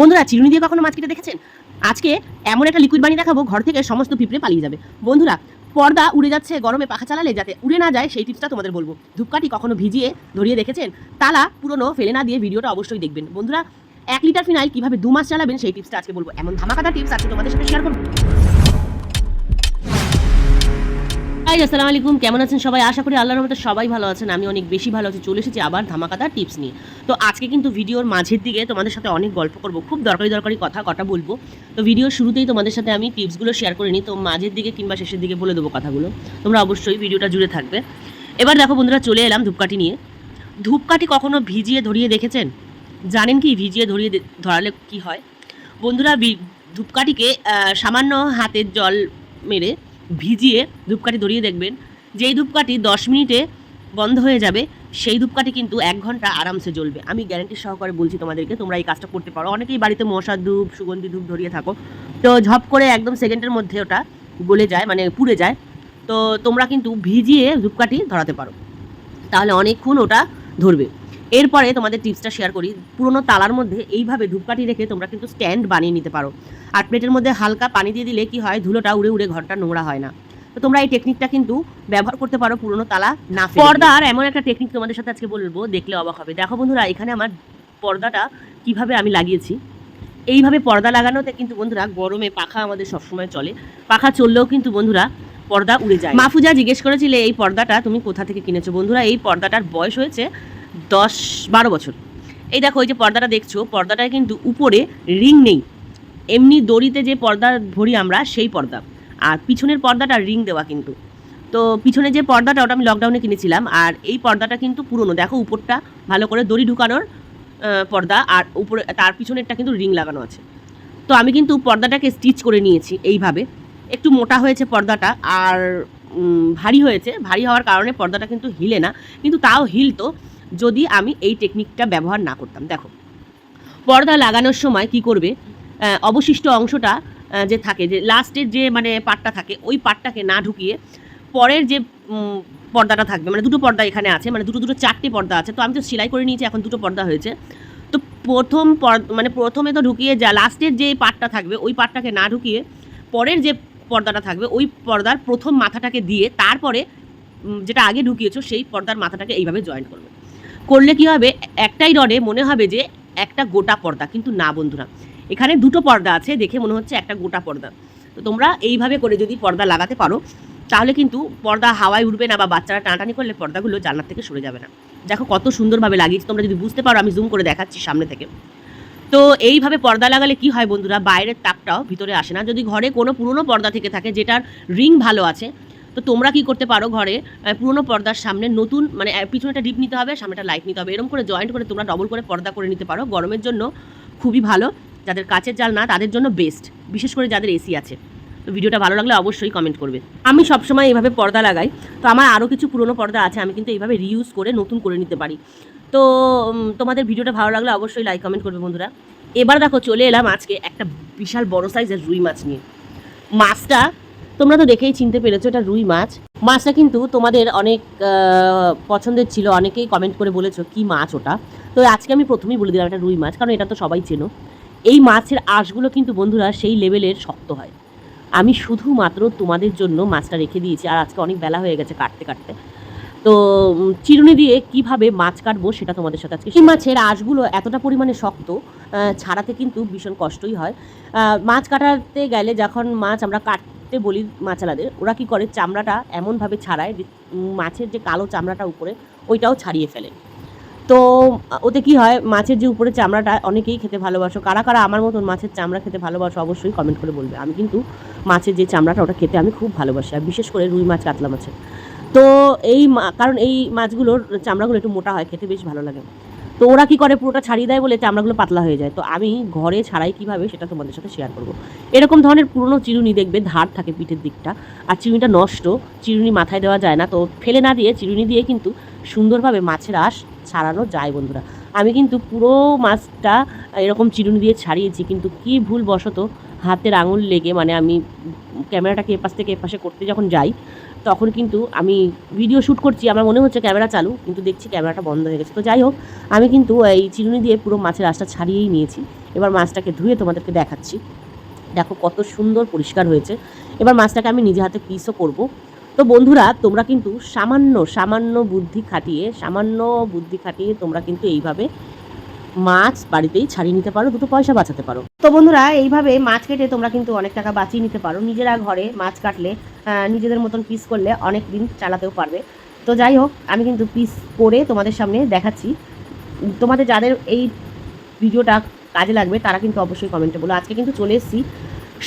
বন্ধুরা, চিরুনি দিয়ে কখনো মাছ কেটে দেখেছেন? আজকে এমন একটা লিকুইড বানিয়ে দেখাবো, ঘর থেকে সমস্ত পিঁপড়ে পালিয়ে যাবে। বন্ধুরা, পর্দা উড়ে যাচ্ছে, গরমে পাখা চালালে যাতে উড়ে না যায়, সেই টিপসটা তোমাদের বলব। ধূপকাঠি কখনো ভিজিয়ে ধরিয়ে দেখেছেন? তালা পুরনো ফেলে না দিয়ে ভিডিওটা অবশ্যই দেখবেন। বন্ধুরা, এক লিটার ফিনাইল কীভাবে দু মাস চালাবেন, সেই টিপসটা আজকে বলব। এমন ধামাকাটা টিপস আজকে তোমাদের সাথে শেয়ার করব। হাই আসসালামু আলাইকুম। কেমন আছেন সবাই? আশা করি আল্লাহর রহমতে সবাই ভালো আছেন। আমি অনেক বেশি ভালো আছি। চলে এসেছি আবার ধামাকাদার টিপস নিয়ে। তো আজকে কিন্তু ভিডিওর মাঝের দিকে তোমাদের সাথে অনেক গল্প করব। খুব দরকারি দরকারি কথা কটা বলব। তো ভিডিওর শুরুতেই তোমাদের সাথে আমি টিপসগুলো শেয়ার করে নিই। তো মাঝের দিকে কিংবা শেষের দিকে বলে দেবো কথাগুলো। তোমরা অবশ্যই ভিডিওটা জুড়ে থাকবে। এবার দেখো বন্ধুরা, চলে এলাম ধূপকাঠি নিয়ে। ধূপকাঠি কখনো ভিজিয়ে ধরিয়ে দেখেছেন? জানেন কি ভিজিয়ে ধরিয়ে ধরালে কি হয়? বন্ধুরা ধূপকাঠিকে সামান্য হাতের জল মেরে ভিজিয়ে ধূপকাঠি ধরিয়ে দেখবেন। যেই ধূপকাঠি দশ মিনিটে বন্ধ হয়ে যাবে, সেই ধূপকাঠি কিন্তু এক ঘণ্টা আরামসে জ্বলবে। আমি গ্যারান্টি সহকারে বলছি তোমাদেরকে, তোমরা এই কাজটা করতে পারো। অনেকেই বাড়িতে মশার ধূপ, সুগন্ধি ধূপ ধরিয়ে থাকো। তো ঝপ করে একদম সেকেন্ডের মধ্যে ওটা গলে যায় মানে পুড়ে যায়। তো তোমরা কিন্তু ভিজিয়ে ধূপকাঠি ধরাতে পারো। তাহলে অনেকক্ষণ ওটা ধরবে। এরপরে তোমাদের টিপসটা শেয়ার করি। পুরোনো তালার মধ্যে এইভাবে ধূপকাঠি রেখে তোমরা কিন্তু স্ট্যান্ড বানিয়ে নিতে পারো। আর প্লেটের মধ্যে হালকা পানি দিয়ে দিলে কি হয়? ধুলোটা উড়ে উড়ে ঘরটা নোংরা হয় না। তো তোমরা এই টেকনিকটা কিন্তু ব্যবহার করতে পারো পুরোনো তালা না। পর্দার এমন একটা টেকনিক তোমাদের সাথে আজকে বলব, দেখলে অবাক হবে। দেখো বন্ধুরা, এখানে আমার পর্দাটা কীভাবে আমি লাগিয়েছি? এইভাবে পর্দা লাগানোতে কিন্তু বন্ধুরা গরমে পাখা আমাদের সবসময় চলে। পাখা চললেও কিন্তু বন্ধুরা পর্দা উড়ে যায়। মাফুজা জিজ্ঞেস করেছিলে, এই পর্দাটা তুমি কোথা থেকে কিনেছো? বন্ধুরা, এই পর্দাটার বয়স হয়েছে দশ বারো বছর। এই দেখো, এই যে পর্দাটা দেখছ, পর্দাটায় কিন্তু উপরে রিং নেই। এমনি দড়িতে যে পর্দা ভরি আমরা, সেই পর্দা। আর পিছনের পর্দাটা রিং দেওয়া কিন্তু। তো পিছনে যে পর্দাটা, ওটা আমি লকডাউনে কিনেছিলাম। আর এই পর্দাটা কিন্তু পুরনো। দেখো, উপরটা ভালো করে দড়ি ঢুকানোর পর্দা। আর উপরে, তার পিছনেরটা কিন্তু রিং লাগানো আছে। তো আমি কিন্তু পর্দাটাকে স্টিচ করে নিয়েছি এইভাবে। একটু মোটা হয়েছে পর্দাটা, আর ভারী হয়েছে। ভারী হওয়ার কারণে পর্দাটা কিন্তু হিলে না। কিন্তু তাও হিলতো যদি আমি এই টেকনিকটা ব্যবহার না করতাম। দেখো, পর্দা লাগানোর সময় কি করবে? অবশিষ্ট অংশটা যে থাকে, যে লাস্টের যে মানে পাটটা থাকে, ওই পাটটাকে না ঢুকিয়ে পরের যে পর্দাটা থাকবে মানে দুটো পর্দা এখানে আছে মানে দুটো দুটো চারটে পর্দা আছে, তো আমি তো সেলাই করে নিয়েছি, এখন দুটো পর্দা হয়েছে। তো প্রথম পর- মানে প্রথমে তো ঢুকিয়ে যা লাস্টের যে পাটটা থাকবে, ওই পাটটাকে না ঢুকিয়ে পরের যে পর্দাটা থাকবে, ওই পর্দার প্রথম মাথাটাকে দিয়ে তারপরে যেটা আগে ঢুকিয়েছো, সেই পর্দার মাথাটাকে এইভাবে জয়েন করবে। করলে কি হবে? একটাই রডে মনে হবে যে একটা গোটা পর্দা। কিন্তু না বন্ধুরা, এখানে দুটো পর্দা আছে দেখে মনে হচ্ছে একটা গোটা পর্দা। তো তোমরা এইভাবে করে যদি পর্দা লাগাতে পারো, তাহলে কিন্তু পর্দা হাওয়ায় উঠবে না বা বাচ্চারা টানাটানি করলে পর্দাগুলো জানলার থেকে সরে যাবে না। দেখো কত সুন্দরভাবে লাগিয়েছি, তোমরা যদি বুঝতে পারো, আমি জুম করে দেখাচ্ছি সামনে থেকে। তো এইভাবে পর্দা লাগালে কি হয় বন্ধুরা, বাইরের তাপটাও ভিতরে আসে না। যদি ঘরে কোনো পুরনো পর্দা থেকে থাকে যেটার রিং ভালো আছে তো তোমরা কি করতে পারো ঘরে পুরনো পর্দার সামনে নতুন মানে পিছনে একটা ডিপ নিতে হবে সামনেটা লাইট নিতে হবে। এরকম করে জয়েন্ট করে তোমরা ডবল করে পর্দা করে নিতে পারো। গরমের জন্য খুবই ভালো, যাদের কাচের জাল না, তাদের জন্য বেস্ট বিশেষ করে যাদের এসি আছে। তো ভিডিওটা ভালো লাগলে অবশ্যই কমেন্ট করবে। আমি সবসময় এইভাবে পর্দা লাগাই। তো আমার আরও কিছু পুরনো পর্দা আছে, আমি কিন্তু এইভাবে রিউজ করে নতুন করে নিতে পারি। তো তোমাদের ভিডিওটা ভালো লাগলে অবশ্যই লাইক কমেন্ট করবে বন্ধুরা। এবার দেখো চলে এলাম আজকে একটা বিশাল বড় সাইজের রুই মাছ নিয়ে। মাছটা তোমরা তো দেখেই চিনতে পেরেছ, এটা রুই মাছ। মাছটা কিন্তু তোমাদের অনেক পছন্দের ছিল, অনেকেই কমেন্ট করে বলেছ, কি মাছ ওটা? তো আজকে আমি প্রথমেই বলে দিলাম, এটা রুই মাছ, কারণ এটা তো সবাই চেনো। এই মাছের আঁশগুলো কিন্তু বন্ধুরা সেই লেভেলের শক্ত হয়। আমি শুধুমাত্র তোমাদের জন্য মাছটা রেখে দিয়েছি, আর আজকে অনেক বেলা হয়ে গেছে কাটতে কাটতে। তো চিরুনি দিয়ে কীভাবে মাছ কাটবো সেটা তোমাদের সাথে আজকে এই মাছের আঁশগুলো এতটা পরিমাণে শক্ত ছাড়াতে কিন্তু ভীষণ কষ্টই হয়। মাছ কাটাতে গেলে যখন মাছ আমরা কাটতে বলি মাছালাদের, ওরা কি করে চামড়াটা এমনভাবে ছাড়ায় যে মাছের যে কালো চামড়াটা উপরে, ওইটাও ছাড়িয়ে ফেলে। তো ওতে কি হয়, মাছের যে উপরে চামড়াটা অনেকেই খেতে ভালোবাসো। কারা কারা আমার মতন মাছের চামড়া খেতে ভালোবাসো, অবশ্যই কমেন্ট করে বলবে। আমি কিন্তু মাছের যে চামড়াটা ওটা খেতে আমি খুব ভালোবাসি, আর বিশেষ করে রুই মাছ, কাতলা মাছের। তো এই কারণ এই মাছগুলোর চামড়াগুলো একটু মোটা হয়, খেতে বেশ ভালো লাগে। তো ওরা কি করে? পুরোটা ছাড়িয়ে দেয় বলে চামড়াগুলো পাতলা হয়ে যায়। তো আমি ঘরে ছাড়াই কীভাবে সেটা তোমাদের সাথে শেয়ার করব। এরকম ধরনের পুরনো চিরুনি দেখবে, ধার থাকে পিঠের দিকটা। আর চিরুনিটা নষ্ট, চিরুনি মাথায় দেওয়া যায় না। তো ফেলে না দিয়ে, চিরুনি দিয়ে কিন্তু সুন্দরভাবে মাছের আঁশ ছাড়ানো যায় বন্ধুরা। আমি কিন্তু পুরো মাছটা এরকম চিরুনি দিয়ে ছাড়িয়েছি। কিন্তু কি ভুল বশত হাতের আঙুল লেগে মানে আমি ক্যামেরাটাকে এপাশ থেকে এপাশে করতে যখন যাই তখন কিন্তু আমি ভিডিও শ্যুট করছি, আমার মনে হচ্ছে ক্যামেরা চালু, কিন্তু দেখছি ক্যামেরাটা বন্ধ হয়ে গেছে। তো যাই হোক, আমি কিন্তু এই চিরুনি দিয়ে পুরো মাছের আঁশটা ছাড়িয়েই নিয়েছি। এবার মাছটাকে ধুয়ে তোমাদেরকে দেখাচ্ছি। দেখো কত সুন্দর পরিষ্কার হয়েছে। এবার মাছটাকে আমি নিজে হাতে পিসও করব। তো বন্ধুরা, তোমরা কিন্তু সামান্য সামান্য বুদ্ধি খাটিয়ে, সামান্য বুদ্ধি খাটিয়ে তোমরা কিন্তু এইভাবে মাছ বাড়িতেই ছাড়িয়ে নিতে পারো, দুটো পয়সা বাঁচাতে পারো। তো বন্ধুরা, এইভাবে মাছ কেটে তোমরা কিন্তু অনেক টাকা বাঁচিয়ে নিতে পারো। নিজেরা ঘরে মাছ কাটলে নিজেদের মতন পিস করলে অনেক দিন চালাতেও পারবে। তো যাই হোক, আমি কিন্তু পিস করে তোমাদের সামনে দেখাচ্ছি। তোমাদের যাদের এই ভিডিওটা কাজে লাগবে, তারা কিন্তু অবশ্যই কমেন্টে বলো। আজকে কিন্তু চলে এসেছি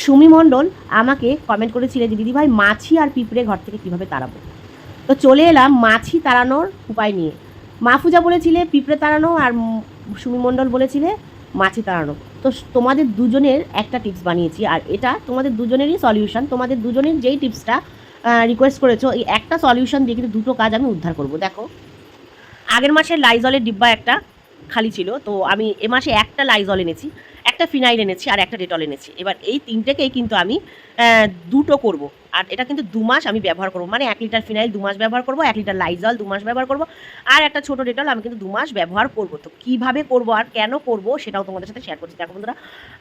সুমি মণ্ডল। আমাকে কমেন্ট করেছিলে যে, দিদিভাই, মাছি আর পিঁপড়ে ঘর থেকে কীভাবে তাড়াবো? তো চলে এলাম মাছি তাড়ানোর উপায় নিয়ে। মাহফুজা বলেছিলে, পিঁপড়ে তাড়ানো। আর সুমি মণ্ডল বলেছিলে, মাছি তাড়ানো। তো তোমাদের দুজনের একটা টিপস বানিয়েছি, আর এটা তোমাদের দুজনেরই সলিউশন তোমাদের দুজনের যেই টিপসটা রিকোয়েস্ট করেছ, এই একটা সলিউশন দিয়ে কিন্তু দুটো কাজ আমি উদ্ধার করব। দেখো, আগের মাসে লাইজলের ডিব্বা একটা খালি ছিল, তো আমি এ মাসে একটা লাইজল এনেছি, একটা ফিনাইল এনেছি আর একটা ডেটল এনেছি। এবার এই তিনটেকেই কিন্তু আমি দুটো করব। আর এটা কিন্তু দু মাস আমি ব্যবহার করব। মানে এক লিটার ফিনাইল দু মাস ব্যবহার করব, এক লিটার লাইজল দু মাস ব্যবহার করব। আর একটা ছোটো ডেটল আমি কিন্তু দু মাস ব্যবহার করব। তো কীভাবে করব আর কেন করব সেটাও তোমাদের সাথে শেয়ার করছি। দেখো বন্ধুরা,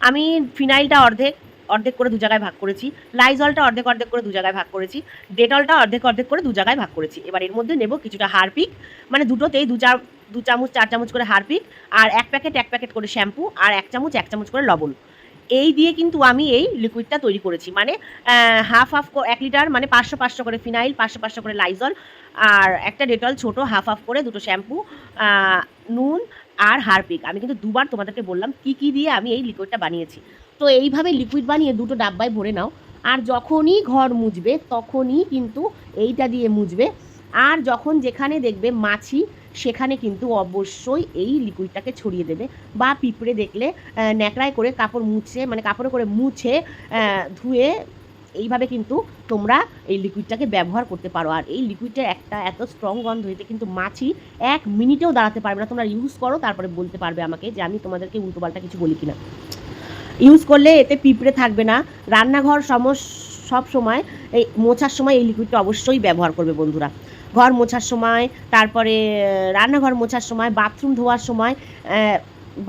আমি ফিনাইলটা অর্ধেক অর্ধেক করে দু জায়গায় ভাগ করেছি। লাইজলটা অর্ধেক অর্ধেক করে দু জায়গায় ভাগ করেছি। ডেটলটা অর্ধেক অর্ধেক করে দু জায়গায় ভাগ করেছি। এবার এর মধ্যে নেব কিছুটা হারপিক মানে দুটোতেই দু চার দু চামচ, চার চামচ করে হারপিক আর এক প্যাকেট এক প্যাকেট করে শ্যাম্পু আর এক চামচ এক চামচ করে লবণ। এই দিয়ে কিন্তু আমি এই লিকুইডটা তৈরি করেছি। মানে হাফ হাফ এক লিটার মানে পাঁচশো পাঁচশো করে ফিনাইল পাঁচশো পাঁচশো করে লাইজল আর একটা ডেটল ছোট হাফ হাফ করে দুটো শ্যাম্পু নুন আর হারপিক। আমি কিন্তু দুবার তোমাদেরকে বললাম কি কি দিয়ে আমি এই লিকুইডটা বানিয়েছি। তো এইভাবে লিকুইড বানিয়ে দুটো ডাব্বায় ভরে নাও। আর যখনই ঘর মুছবে, তখনই কিন্তু এইটা দিয়ে মুছবে। আর যখন যেখানে দেখবে মাছি সেখানে কিন্তু অবশ্যই এই লিকুইডটাকে ছড়িয়ে দেবে বা পিঁপড়ে দেখলে ন্যাকড়ায় করে কাপড় মুছে মানে কাপড়ে করে মুছে ধুয়ে এইভাবে কিন্তু তোমরা এই লিকুইডটাকে ব্যবহার করতে পারো। আর এই লিকুইডটার একটা এত স্ট্রং গন্ধ হইতে কিন্তু মাছি এক মিনিটেও দাঁড়াতে পারবে না। তোমরা ইউজ করো, তারপরে বলতে পারবে আমাকে যে আমি তোমাদেরকে উল্টোপাল্টা কিছু বলি কিনা। ইউজ করলে এতে পিঁপড়ে থাকবে না। রান্নাঘর সমস, সব সময় এই, মোছার সময় এই লিকুইডটা অবশ্যই ব্যবহার করবে বন্ধুরা। ঘর মোছার সময়, তারপরে রান্নাঘর মোছার সময় বাথরুম ধোয়ার সময়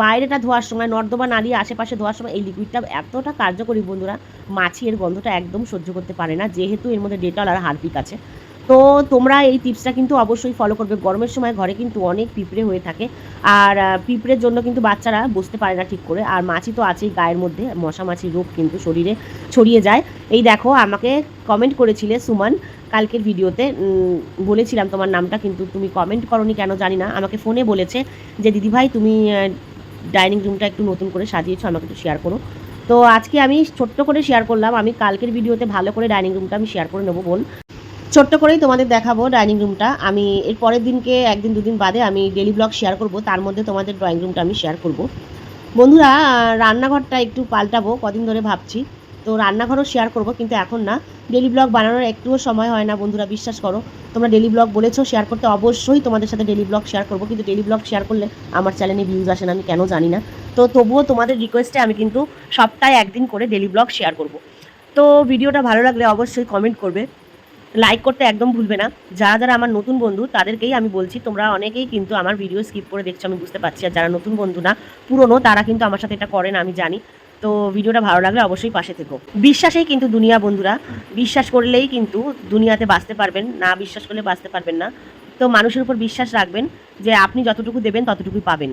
বাইরেটা ধোয়ার সময়, নর্দমা নালী আশেপাশে ধোয়ার সময়, এই লিকুইডটা এতটা কার্যকরী বন্ধুরা মাছি এর গন্ধটা একদম সহ্য করতে পারে না, যেহেতু এর মধ্যে ডেটল আর হারপিক আছে। তো তোমরা এই টিপসটা কিন্তু অবশ্যই ফলো করবে। গরমের সময় ঘরে কিন্তু অনেক পিঁপড়ে হয়ে থাকে। আর পিঁপড়ের জন্য কিন্তু বাচ্চারা বসতে পারে না ঠিক করে। আর মাছি তো আছেই গায়ের মধ্যে। মশা মাছির রোগ কিন্তু শরীরে ছড়িয়ে যায়। এই দেখো, আমাকে কমেন্ট করেছিলে সুমন কালকের ভিডিওতে। বলেছিলাম তোমার নামটা, কিন্তু তুমি কমেন্ট করনি কেন জানি না। আমাকে ফোনে বলেছে যে, দিদিভাই, তুমি ডাইনিং রুমটা একটু নতুন করে সাজিয়েছো, আমাকে একটু শেয়ার করো। তো আজকে আমি ছোট্ট করে শেয়ার করলাম। আমি কালকের ভিডিওতে ভালো করে ডাইনিং রুমটা আমি শেয়ার করে নেব বোন। ছোট্ট করেই তোমাদের দেখাবো ডাইনিং রুমটা আমি এর পরের দিনকে একদিন, দুদিন বাদে আমি ডেলি ব্লগ শেয়ার করব। তার মধ্যে তোমাদের ড্রয়িং রুমটা আমি শেয়ার করব। বন্ধুরা রান্নাঘরটা একটু পাল্টাবো, কদিন ধরে ভাবছি। তো রান্নাঘরও শেয়ার করব, কিন্তু এখন না। ডেলি ব্লগ বানানোর একটুও সময় হয় না, বন্ধুরা, বিশ্বাস করো। তোমরা ডেলি ব্লগ বলেছ শেয়ার করতে অবশ্যই তোমাদের সাথে ডেলি ব্লগ শেয়ার করব। কিন্তু ডেলি ব্লগ শেয়ার করলে আমার চ্যানেলে ভিউজ আসে না, আমি কেন জানি না। তো তবুও তোমাদের রিকোয়েস্টে আমি কিন্তু সপ্তাহে একদিন করে ডেলি ব্লগ শেয়ার করব। তো ভিডিওটা ভালো লাগলে অবশ্যই কমেন্ট করবে। লাইক করতে একদম ভুলবে না। যারা যারা আমার নতুন বন্ধু, তাদেরকেই আমি বলছি, তোমরা অনেকেই কিন্তু আমার ভিডিও স্কিপ করে দেখছ, আমি বুঝতে পারছি। আর যারা নতুন বন্ধু না, পুরনো, তারা কিন্তু আমার সাথে এটা করে না, আমি জানি। তো ভিডিওটা ভালো লাগলে অবশ্যই পাশে থেকো। বিশ্বাসেই কিন্তু দুনিয়া, বন্ধুরা। বিশ্বাস করলেই কিন্তু দুনিয়াতে বাঁচতে পারবেন, না বিশ্বাস করলে বাঁচতে পারবেন না। তো মানুষের উপর বিশ্বাস রাখবেন যে আপনি যতটুকু দেবেন, ততটুকুই পাবেন।